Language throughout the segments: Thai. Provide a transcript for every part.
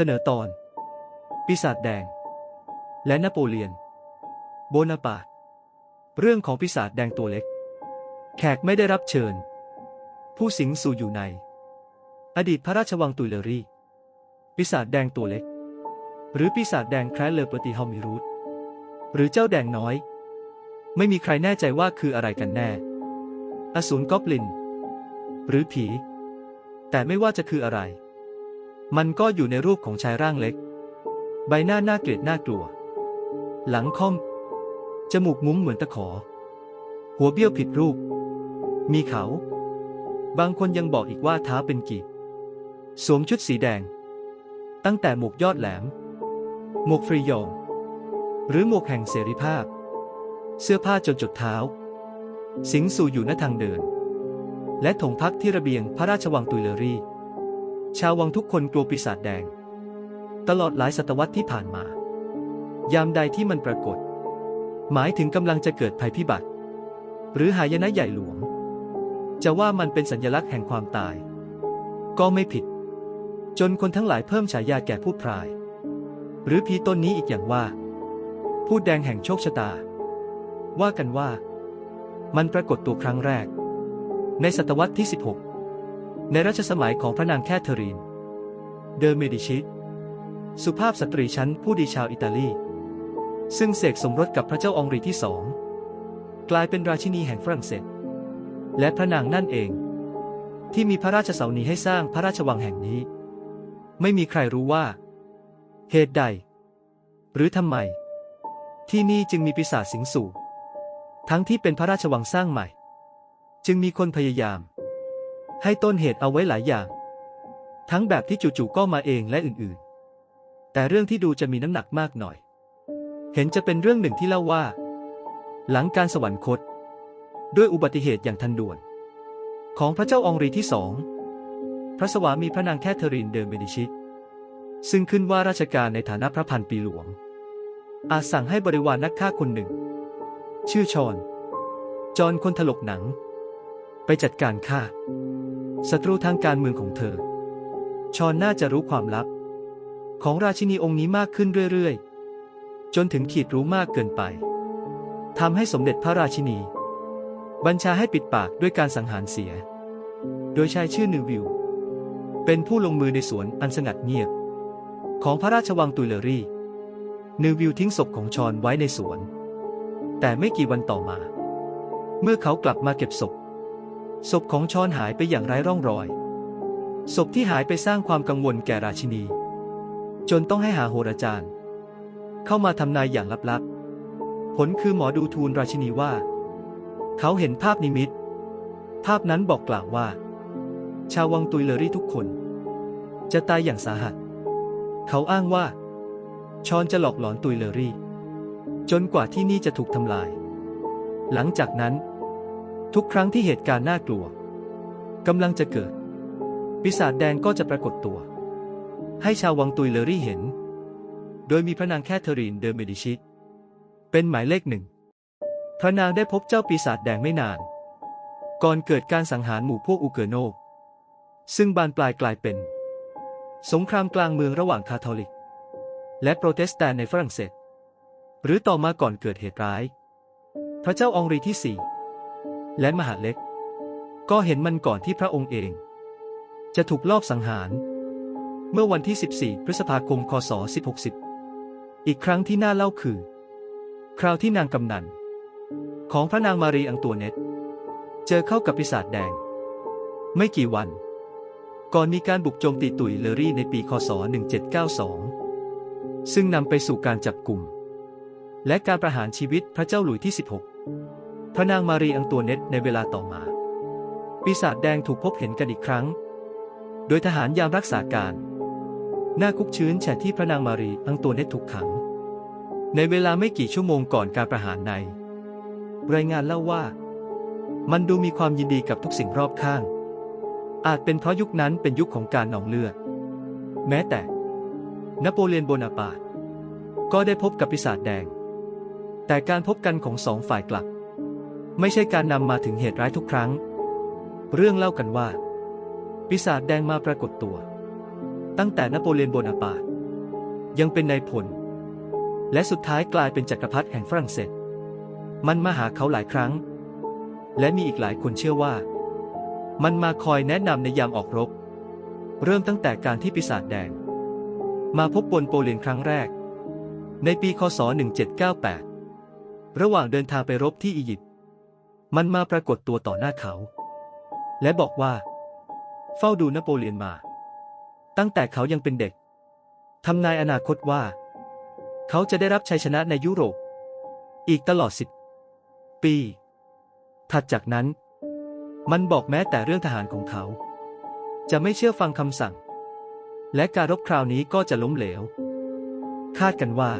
เสนอตอน ปีศาจแดง และนโปเลียน โบนาปาเรื่องของปีศาจแดงตัวเล็ก แขกไม่ได้รับเชิญ ผู้สิงสู่อยู่ใน อดีตพระราชวังตุยเลอรี่ ปีศาจแดงตัวเล็ก หรือปีศาจแดงแครเลอร์ปติฮอมิรูธหรือเจ้าแดงน้อย ไม่มีใครแน่ใจว่าคืออะไรกันแน่ อสูรกอบลิน หรือผี แต่ไม่ว่าจะคืออะไร มันก็อยู่ในรูปของชายร่างเล็ก ใบหน้าน่าเกลียดน่ากลัว หลังค่อม จมูกมุ้งเหมือนตะขอ หัวเบี้ยวผิดรูป มีเขา บางคนยังบอกอีกว่าท้าเป็นกีบสวมชุดสีแดง ตั้งแต่หมวกยอดแหลม หมวกฟรียอง หรือหมวกแห่งเสรีภาพ เสื้อผ้าจนจุดเท้า สิงสู่อยู่หน้าทางเดิน และถงพักที่ระเบียงพระราชวังตุยเลอรี่ ชาววังทุกคนกลัวปีศาจแดง ตลอดหลายศตวรรษที่ผ่านมา ยามใดที่มันปรากฏ หมายถึงกำลังจะเกิดภัยพิบัติ หรือหายนะใหญ่หลวง จะว่ามันเป็นสัญลักษณ์แห่งความตาย ก็ไม่ผิด จนคนทั้งหลายเพิ่มฉายาแก่ผู้พราย หรือผีต้นนี้อีกอย่างว่าพูดแดงแห่งโชคชะตา ว่ากันว่า มันปรากฏตัวครั้งแรก ในศตวรรษที่ 16 ในรัชสมัยของพระนางแคทเธอรีน เดอเมดิชิ สุภาพสตรีชั้นผู้ดีชาวอิตาลี ซึ่งเสกสมรสกับพระเจ้าองรีที่สองกลายเป็นราชินีแห่งฝรั่งเศส และพระนางนั่นเอง ที่มีพระราชเสานีให้สร้างพระราชวังแห่งนี้ ไม่มีใครรู้ว่า เหตุใด หรือทำไม ที่นี่จึงมีปีศาจสิงสู่ ทั้งที่เป็นพระราชวังสร้างใหม่ จึงมีคนพยายาม ให้ต้นเหตุเอาไว้หลายอย่าง ทั้งแบบที่จู่ๆก็มาเองและอื่นๆ แต่เรื่องที่ดูจะมีน้ำหนักมากหน่อย เห็นจะเป็นเรื่องหนึ่งที่เล่าว่า หลังการสวรรคต ด้วยอุบัติเหตุอย่างทันด่วน ของพระเจ้าองรีที่สองพระสวามีพระนางแคทเธอรีนเดอเมดิชิซึ่งขึ้นว่าราชการในฐานะพระพันปีหลวง อาจสั่งให้บริวารนักฆ่าคนหนึ่ง ชื่อชอน จอนคนถลกหนัง ไปจัดการฆ่า ศัตรูทางการเมืองของเธอ ชอนน่าจะรู้ความลับ ของราชินีองค์นี้มากขึ้นเรื่อยๆ จนถึงขีดรู้มากเกินไปทำให้สมเด็จพระราชินี บัญชาให้ปิดปากด้วยการสังหารเสีย โดยชายชื่อนิววิว เป็นผู้ลงมือในสวนอันสงัดเงียบ ของพระราชวังตุยเลอรี่นิววิวทิ้งศพของชอนไว้ในสวน แต่ไม่กี่วันต่อมา เมื่อเขากลับมาเก็บศพ ศพของชอนหายไปอย่างไร้ร่องรอย ศพที่หายไปสร้างความกังวลแก่ราชินี จนต้องให้หาโหราจารย์ เข้ามาทำนายอย่างลับๆ ผลคือหมอดูทูลราชินีว่า เขาเห็นภาพนิมิต ภาพนั้นบอกกล่าวว่า ชาววังตุยเลอรี่ทุกคน จะตายอย่างสาหัส เขาอ้างว่า ชอนจะหลอกหลอนตุยเลอรี่ จนกว่าที่นี่จะถูกทำลาย หลังจากนั้น ทุกครั้งที่เหตุการณ์น่ากลัวกำลังจะเกิด ปีศาจแดงก็จะปรากฏตัว ให้ชาววังตุยเลอรี่เห็น โดยมีพระนางแคทเธอรีนเดอเมดิชิตเป็นหมายเลขหนึ่งพระนางได้พบเจ้าปีศาจแดงไม่นาน ก่อนเกิดการสังหารหมู่พวกอูเกอร์โนซึ่งบานปลายกลายเป็น สงครามกลางเมืองระหว่างคาทอลิก และโปรเตสแตนต์ในฝรั่งเศส หรือต่อมาก่อนเกิดเหตุร้าย พระเจ้าองรีที่สี่ และมหาเล็ก ก็เห็นมันก่อนที่พระองค์เอง จะถูกลอบสังหาร เมื่อวันที่ 14 พฤษภาคม คศ1060อีกครั้งที่น่าเล่าคือ คราวที่นางกำนัน ของพระนางมารีอังตัวเน็ตเจอเข้ากับปีศาจแดง ไม่กี่วัน ก่อนมีการบุกโจมตีตุยเลอรี่ในปี คศ 1792 ซึ่งนำไปสู่การจับกลุ่ม และการประหารชีวิตพระเจ้าหลุยที่ 16 ระนางมารีอังตัวเน็ตในเวลาต่อมา ปีศาจแดงถูกพบเห็นกันอีกครั้ง โดยทหารยามรักษาการ หน้าคุกชื้นแฉะที่พระนางมารีอังตัวเน็ตถูกขัง ในเวลาไม่กี่ชั่วโมงก่อนการประหารใน รายงานเล่าว่า มันดูมีความยินดีกับทุกสิ่งรอบข้าง อาจเป็นเพราะยุคนั้นเป็นยุคของการหนองเลือด แม้แต่นโปเลียนโบนาปาร์ตก็ได้พบกับปีศาจแดง แต่การพบกันของสองฝ่ายกลับ ไม่ใช่การนำมาถึงเหตุร้ายทุกครั้ง เรื่องเล่ากันว่า ปีศาจแดงมาปรากฏตัว ตั้งแต่นโปเลียนโบนาปาร์ตยังเป็นนายพล และสุดท้ายกลายเป็นจักรพรรดิแห่งฝรั่งเศส มันมาหาเขาหลายครั้ง และมีอีกหลายคนเชื่อว่า มันมาคอยแนะนำในยามออกรบ เริ่มตั้งแต่การที่ปีศาจแดง มาพบบนโปเลียนครั้งแรก ในปี คศ 1798 ระหว่างเดินทางไปรบที่อียิปต์ มันมาปรากฏตัวต่อหน้าเขา และบอกว่า เฝ้าดูนโปเลียนมา ตั้งแต่เขายังเป็นเด็กทำนายอนาคตว่า เขาจะได้รับชัยชนะในยุโรป อีกตลอดสิบปี ถัดจากนั้น มันบอกแม้แต่เรื่องทหารของเขา จะไม่เชื่อฟังคำสั่ง และการรบคราวนี้ก็จะล้มเหลว คาดกันว่า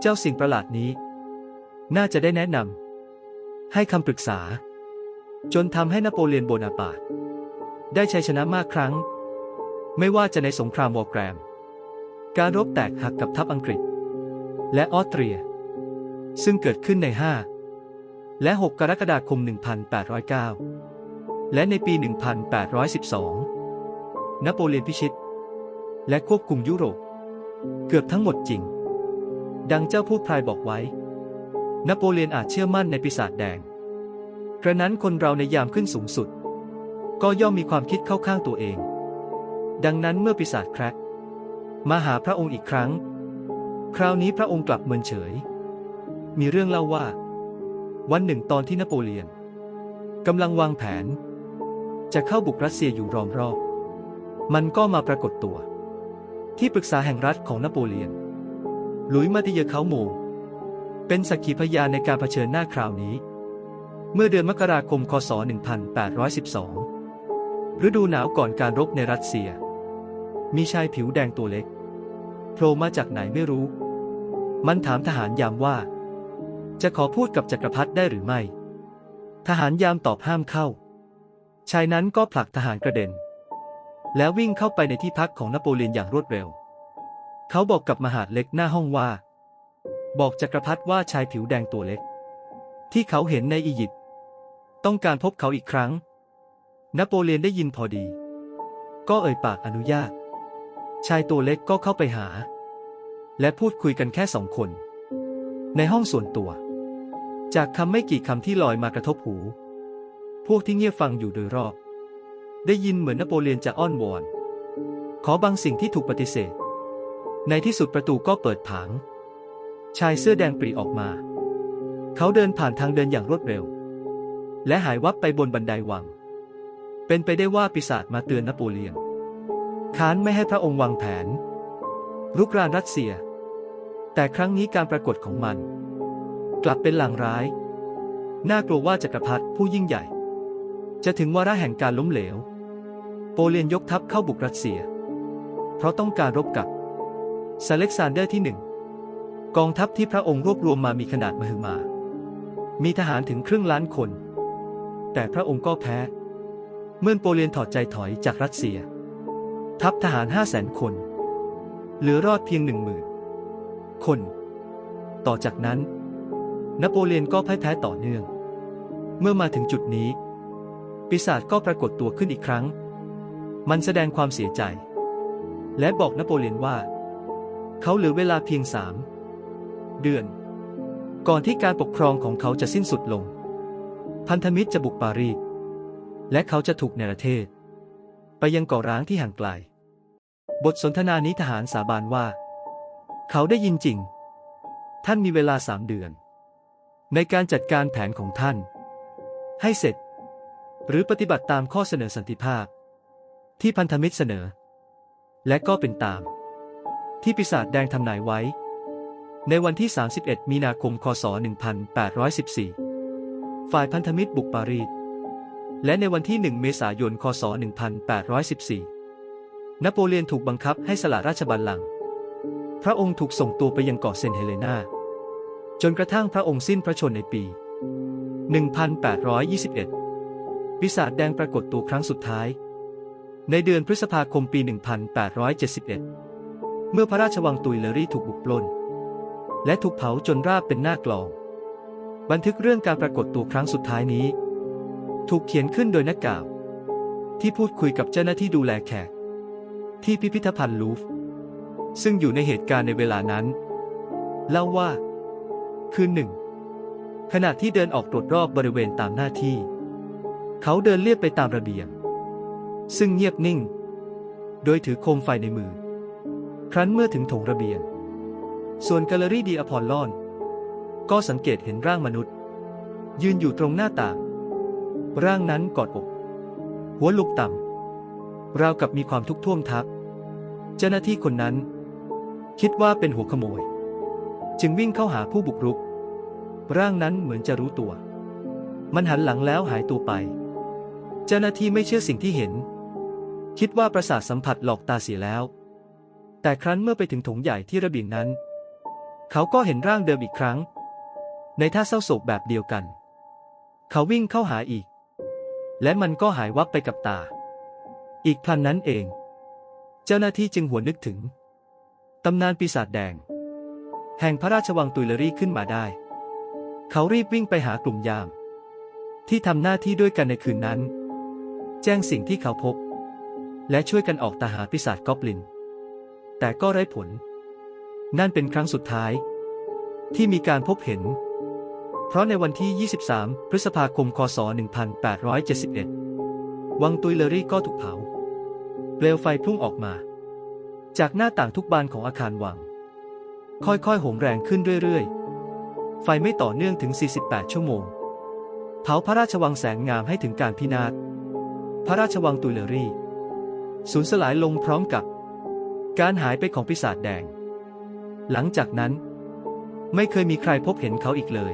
เจ้าสิ่งประหลาดนี้ น่าจะได้แนะนำ ให้คำปรึกษา จนทำให้นโปเลียนโบนาปาร์ตได้ชัยชนะมากครั้ง ไม่ว่าจะในสงครามวอร์แกรม การรบแตกหักกับทัพอังกฤษ และออสเตรีย ซึ่งเกิดขึ้นใน 5 และ 6 กรกฎาคม 1809 และในปี 1812 นโปเลียนพิชิต และควบคุมยุโรป เกือบทั้งหมดจริง ดังเจ้าพูดพรายบอกไว้ นโปเลียนอาจเชื่อมั่นในปีศาจแดง กระนั้นคนเราในยามขึ้นสูงสุด ก็ย่อมมีความคิดเข้าข้างตัวเอง ดังนั้นเมื่อปีศาจแครกมาหาพระองค์อีกครั้ง คราวนี้พระองค์กลับเมินเฉย มีเรื่องเล่าว่า วันหนึ่งตอนที่นโปเลียนกำลังวางแผน จะเข้าบุกรัสเซียอยู่รอมรอบ มันก็มาปรากฏตัว ที่ปรึกษาแห่งรัฐของนโปเลียน หลุยมาติเยเขาโมง เป็นสักขีพยานในการเผชิญหน้าคราวนี้ เมื่อเดือนมกราคม คศ 1812 ฤดูหนาวก่อนการรบในรัสเซีย มีชายผิวแดงตัวเล็กโผล่มาจากไหนไม่รู้ มันถามทหารยามว่า จะขอพูดกับจักรพรรดิได้หรือไม่ ทหารยามตอบห้ามเข้า ชายนั้นก็ผลักทหารกระเด็น แล้ววิ่งเข้าไปในที่พักของนโปเลียนอย่างรวดเร็ว เขาบอกกับมหาดเล็กหน้าห้องว่า บอกจักรพรรดิว่าชายผิวแดงตัวเล็ก ที่เขาเห็นในอียิปต์ต้องการพบเขาอีกครั้ง นโปเลียนได้ยินพอดี ก็เอ่ยปากอนุญาต ชายตัวเล็กก็เข้าไปหา และพูดคุยกันแค่สองคน ในห้องส่วนตัว จากคำไม่กี่คำที่ลอยมากระทบหู พวกที่เงียบฟังอยู่โดยรอบ ได้ยินเหมือนนโปเลียนจะอ้อนวอน ขอบางสิ่งที่ถูกปฏิเสธ ในที่สุดประตูก็เปิดผาง ชายเสื้อแดงปรีออกมา เขาเดินผ่านทางเดินอย่างรวดเร็ว และหายวับไปบนบันไดวัง เป็นไปได้ว่าปีศาจมาเตือนนโปเลียนค้านไม่ให้พระองค์วางแผน รุกรานรัสเซีย แต่ครั้งนี้การปรากฏของมัน กลับเป็นหลางร้าย น่ากลัวว่าจักรพรรดิผู้ยิ่งใหญ่ จะถึงวาระแห่งการล้มเหลว โปเลียนยกทัพเข้าบุกรัสเซีย เพราะต้องการรบกับซาเล็กซานเดอร์ที่หนึ่ง กองทัพที่พระองค์รวบรวมมามีขนาดมหึมา มีทหารถึงครึ่งล้านคน แต่พระองค์ก็แพ้ เมื่อโปเลียนถอดใจถอยจากรัสเซีย ทัพทหารห้าแสนคน เหลือรอดเพียงหนึ่งหมื่นคน ต่อจากนั้น นโปเลียนก็พ่ายแพ้ต่อเนื่อง เมื่อมาถึงจุดนี้ ปีศาจก็ปรากฏตัวขึ้นอีกครั้ง มันแสดงความเสียใจ และบอกนโปเลียนว่า เขาเหลือเวลาเพียงสาม เดือน ก่อนที่การปกครองของเขาจะสิ้นสุดลง พันธมิตรจะบุกปารีสและเขาจะถูกเนรเทศ ไปยังเกาะร้างที่ห่างไกล บทสนทนานี้ทหารสาบานว่า เขาได้ยินจริง ท่านมีเวลาสามเดือน ในการจัดการแผนของท่าน ให้เสร็จ หรือปฏิบัติตามข้อเสนอสันติภาพ ที่พันธมิตรเสนอ และก็เป็นตาม ที่ปีศาจแดงทำนายไว้ ในวันที่ 31 มีนาคม คศ 1814 ฝ่ายพันธมิตรบุกปารีส และในวันที่ 1 เมษายน คศ 1814 นโปเลียนถูกบังคับให้สละราชบัลลังก์ พระองค์ถูกส่งตัวไปยังเกาะเซนเฮเลนา จนกระทั่งพระองค์สิ้นพระชนในปี 1821 ปีศาจแดงปรากฏตัวครั้งสุดท้าย ในเดือนพฤษภาคมปี 1871 เมื่อพระราชวังตุยเลอรี่ถูกบุกปล้น และถูกเผาจนราบเป็นหน้ากลอง บันทึกเรื่องการปรากฏตัวครั้งสุดท้ายนี้ ถูกเขียนขึ้นโดยนักกล่าว ที่พูดคุยกับเจ้าหน้าที่ดูแลแขก ที่พิพิธภัณฑ์ลูฟ ซึ่งอยู่ในเหตุการณ์ในเวลานั้น เล่าว่า คืนหนึ่ง ขณะที่เดินออกตรวจรอบบริเวณตามหน้าที่ เขาเดินเลียบไปตามระเบียง ซึ่งเงียบนิ่ง โดยถือโคมไฟในมือ ครั้นเมื่อถึงถงระเบียง ส่วนแกลเลอรี่ดีอพอลลอน ก็สังเกตเห็นร่างมนุษย์ ยืนอยู่ตรงหน้าต่าง ร่างนั้นกอดอก หัวลุกต่ำราวกับมีความทุกข์ท่วมทับ เจ้าหน้าที่คนนั้น คิดว่าเป็นหัวขโมย จึงวิ่งเข้าหาผู้บุกรุก ร่างนั้นเหมือนจะรู้ตัว มันหันหลังแล้วหายตัวไป เจ้าหน้าที่ไม่เชื่อสิ่งที่เห็น คิดว่าประสาทสัมผัสหลอกตาเสียแล้ว แต่ครั้นเมื่อไปถึงถงใหญ่ที่ระเบียงนั้น เขาก็เห็นร่างเดิมอีกครั้ง ในท่าเศร้าโศกแบบเดียวกัน เขาวิ่งเข้าหาอีก และมันก็หายวับไปกับตา อีกพลันนั้นเอง เจ้าหน้าที่จึงหัวนนึกถึง ตำนานปีศาจแดง แห่งพระราชวังตุยลรี่ขึ้นมาได้ เขารีบวิ่งไปหากลุ่มยาม ที่ทำหน้าที่ด้วยกันในคืนนั้น แจ้งสิ่งที่เขาพบ และช่วยกันออกตาหาปีศาจกอบลิน แต่ก็ไร้ผล นั่นเป็นครั้งสุดท้าย ที่มีการพบเห็น เพราะในวันที่ 23 พฤษภาคม คศ 1871 วังตุยเลอรี่ก็ถูกเผา เปลวไฟพุ่งออกมา จากหน้าต่างทุกบานของอาคารวัง ค่อยๆโหมแรงขึ้นเรื่อยๆ ไฟไม่ต่อเนื่องถึง 48 ชั่วโมง เผาพระราชวังแสงงามให้ถึงการพินาศ พระราชวังตุยเลอรี่ สูญสลายลงพร้อมกับ การหายไปของปีศาจแดง หลังจากนั้น ไม่เคยมีใครพบเห็นเขาอีกเลย